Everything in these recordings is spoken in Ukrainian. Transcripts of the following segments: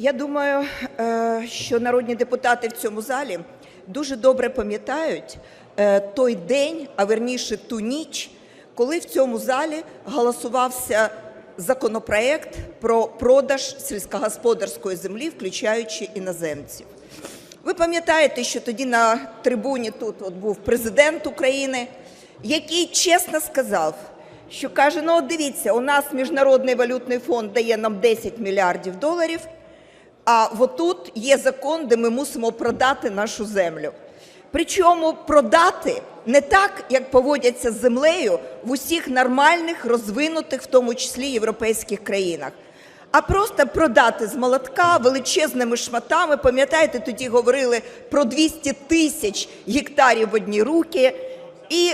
Я думаю, е, що народні депутати в цьому залі дуже добре пам'ятають е, той день, а верніше ту ніч, коли в цьому залі голосувався законопроект про продаж сільськогосподарської землі, включаючи іноземців. Ви пам'ятаєте, що тоді на трибуні тут от був президент України, який чесно сказав, що каже: ну от дивіться, у нас Міжнародний валютний фонд дає нам 10 мільярдів доларів, а отут є закон, де ми мусимо продати нашу землю. Причому продати не так, як поводяться з землею в усіх нормальних, розвинутих, в тому числі європейських країнах. А просто продати з молотка величезними шматами. Пам'ятаєте, тоді говорили про 200 тисяч гектарів в одні руки. І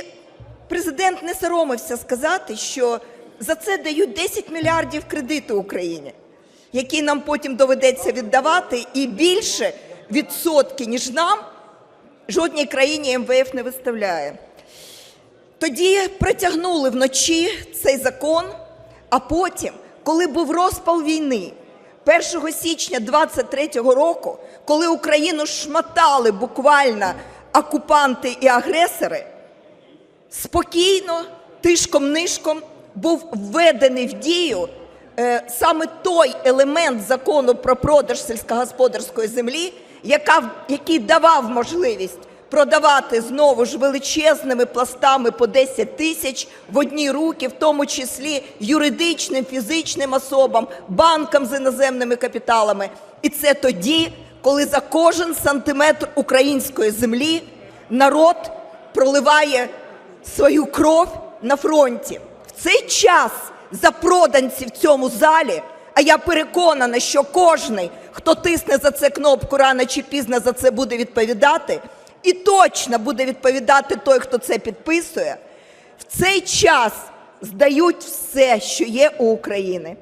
президент не соромився сказати, що за це дають 10 мільярдів кредиту Україні, які нам потім доведеться віддавати, і більше відсотки, ніж нам, жодній країні МВФ не виставляє. Тоді протягнули вночі цей закон, а потім, коли був розпал війни, 1 січня 23-го року, коли Україну шматали буквально окупанти і агресори, спокійно, тишком-нишком був введений в дію саме той елемент закону про продаж сільськогосподарської землі, яка, який давав можливість продавати знову ж величезними пластами по 10 тисяч в одні руки, в тому числі юридичним, фізичним особам, банкам з іноземними капіталами. І це тоді, коли за кожен сантиметр української землі народ проливає свою кров на фронті. В цей час запроданці в цьому залі, а я переконана, що кожний, хто тисне за це кнопку, рано чи пізно за це буде відповідати, і точно буде відповідати той, хто це підписує, в цей час здають все, що є у України.